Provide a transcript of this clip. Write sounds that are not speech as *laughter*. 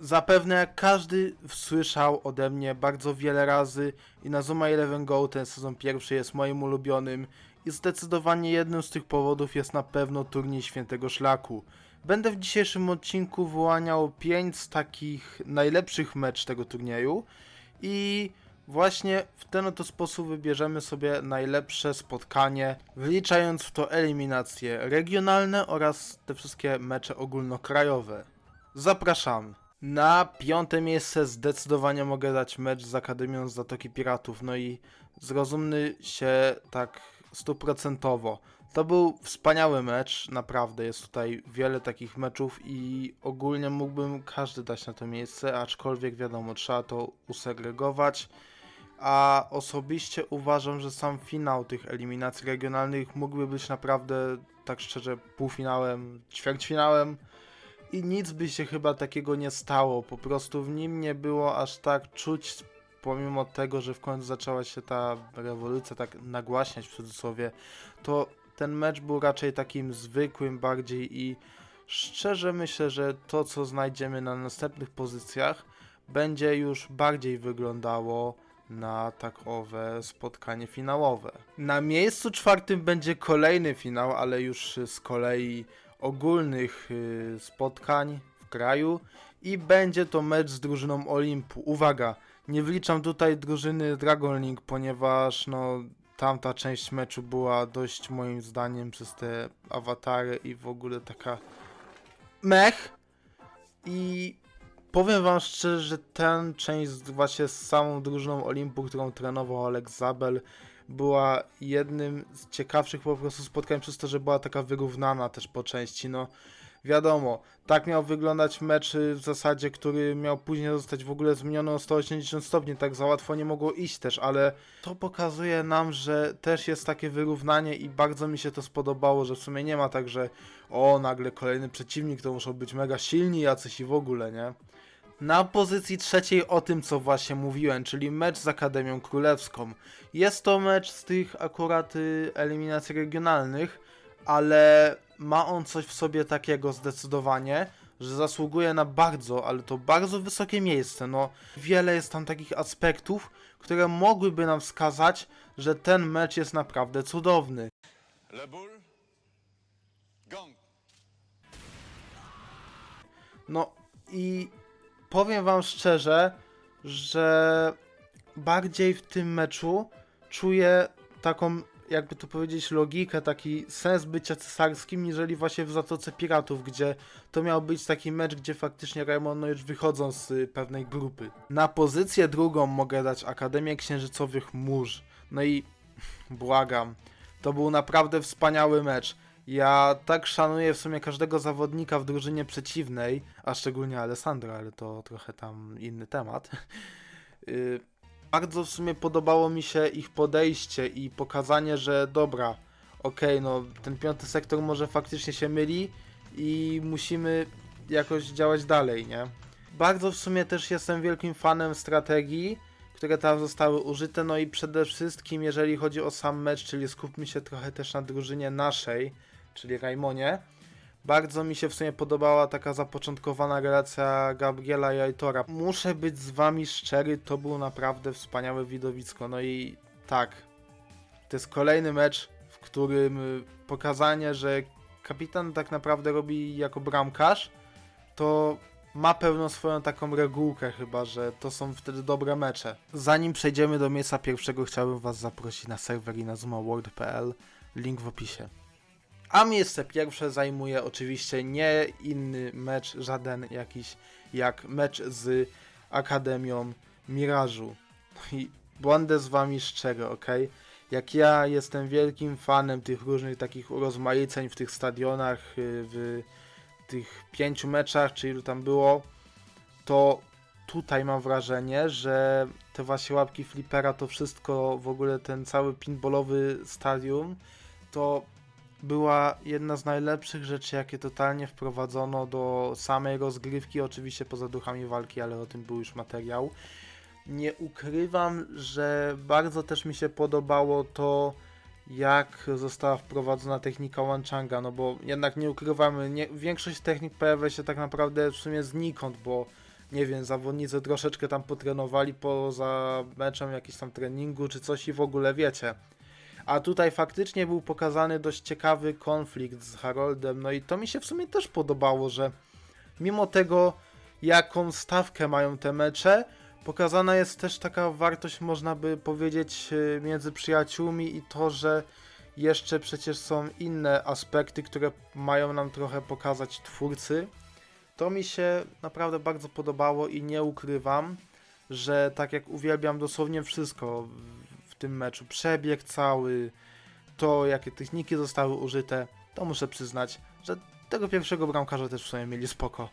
Zapewne jak każdy słyszał ode mnie bardzo wiele razy i na Zuma 11 Go ten sezon pierwszy jest moim ulubionym i zdecydowanie jednym z tych powodów jest na pewno turniej Świętego Szlaku. Będę w dzisiejszym odcinku wyłaniał 5 z takich najlepszych mecz tego turnieju i właśnie w ten oto sposób wybierzemy sobie najlepsze spotkanie, wliczając w to eliminacje regionalne oraz te wszystkie mecze ogólnokrajowe. Zapraszamy. Na piąte miejsce zdecydowanie mogę dać mecz z Akademią z Zatoki Piratów, no i zrozumny się tak stuprocentowo. To był wspaniały mecz, naprawdę jest tutaj wiele takich meczów i ogólnie mógłbym każdy dać na to miejsce, aczkolwiek wiadomo, trzeba to usegregować. A osobiście uważam, że sam finał tych eliminacji regionalnych mógłby być naprawdę, tak szczerze, półfinałem, ćwierćfinałem i nic by się chyba takiego nie stało. Po prostu w nim nie było aż tak czuć, pomimo tego, że w końcu zaczęła się ta rewolucja tak nagłaśniać w cudzysłowie, to ten mecz był raczej takim zwykłym bardziej i szczerze myślę, że to co znajdziemy na następnych pozycjach będzie już bardziej wyglądało na takowe spotkanie finałowe. Na miejscu czwartym będzie kolejny finał, ale już z kolei ogólnych y, spotkań w kraju i będzie to mecz z drużyną Olimpu. Uwaga, nie wliczam tutaj drużyny Dragon Link, ponieważ no tamta część meczu była dość moim zdaniem przez te awatary i w ogóle taka mech i powiem wam szczerze, że ten część z, właśnie z samą drużyną Olimpu, którą trenował Alex Zabel była jednym z ciekawszych po prostu spotkań przez to, że była taka wyrównana też po części, no wiadomo, tak miał wyglądać mecz y, w zasadzie, który miał później zostać w ogóle zmieniony o 180 stopni, tak za łatwo nie mogło iść też, ale to pokazuje nam, że też jest takie wyrównanie i bardzo mi się to spodobało, że w sumie nie ma tak, że o, nagle kolejny przeciwnik, to muszą być mega silni jacyś i w ogóle, nie? Na pozycji trzeciej o tym, co właśnie mówiłem, czyli mecz z Akademią Królewską. Jest to mecz z tych akurat y, eliminacji regionalnych, ale ma on coś w sobie takiego zdecydowanie, że zasługuje na bardzo, ale to bardzo wysokie miejsce. No, wiele jest tam takich aspektów, które mogłyby nam wskazać, że ten mecz jest naprawdę cudowny. Le boule. Gong. No i powiem wam szczerze, że bardziej w tym meczu czuję taką, jakby to powiedzieć, logikę, taki sens bycia cesarskim, niżeli właśnie w Zatoce Piratów, gdzie to miał być taki mecz, gdzie faktycznie Raymond no już wychodzą z pewnej grupy. Na pozycję drugą mogę dać Akademię Księżycowych Mórz. No i błagam, to był naprawdę wspaniały mecz. Ja tak szanuję w sumie każdego zawodnika w drużynie przeciwnej, a szczególnie Alessandra, ale to trochę tam inny temat. *laughs* Y, Bardzo w sumie podobało mi się ich podejście i pokazanie, że dobra, okej, no ten piąty sektor może faktycznie się myli i musimy jakoś działać dalej, nie? Bardzo w sumie też jestem wielkim fanem strategii, które tam zostały użyte, no i przede wszystkim jeżeli chodzi o sam mecz, czyli skupmy się trochę też na drużynie naszej, czyli Raimonie. Bardzo mi się w sumie podobała taka zapoczątkowana relacja Gabriela i Aitora. Muszę być z wami szczery, to było naprawdę wspaniałe widowisko. No i tak, to jest kolejny mecz, w którym pokazanie, że kapitan tak naprawdę robi jako bramkarz, to ma pewną swoją taką regułkę chyba, że to są wtedy dobre mecze. Zanim przejdziemy do miejsca pierwszego, chciałbym was zaprosić na serwer i na zumaworld.pl, link w opisie. A miejsce pierwsze zajmuje oczywiście nie inny mecz, żaden jakiś jak mecz z Akademią Mirażu. No I błądę z wami szczerze, ok? Jak ja jestem wielkim fanem tych różnych takich urozmaiceń w tych stadionach, y, w tych pięciu meczach, czy ilu tam było, to tutaj mam wrażenie, że te właśnie łapki flipera, to wszystko, w ogóle ten cały pinballowy stadium, to była jedna z najlepszych rzeczy, jakie totalnie wprowadzono do samej rozgrywki, oczywiście poza duchami walki, ale o tym był już materiał. Nie ukrywam, że bardzo też mi się podobało to, jak została wprowadzona technika Wanchanga, no bo jednak nie ukrywamy, nie, większość technik pojawia się tak naprawdę w sumie znikąd, bo nie wiem, zawodnicy troszeczkę tam potrenowali poza meczem, jakiś tam treningu czy coś i w ogóle wiecie. A tutaj faktycznie był pokazany dość ciekawy konflikt z Haroldem, no i to mi się w sumie też podobało, że mimo tego, jaką stawkę mają te mecze, pokazana jest też taka wartość, można by powiedzieć, yy, między przyjaciółmi i to, że jeszcze przecież są inne aspekty, które mają nam trochę pokazać twórcy. To mi się naprawdę bardzo podobało i nie ukrywam, że tak jak uwielbiam dosłownie wszystko tym meczu, przebieg cały, to jakie techniki zostały użyte, to muszę przyznać, że tego pierwszego bramkarza też w sumie mieli spoko.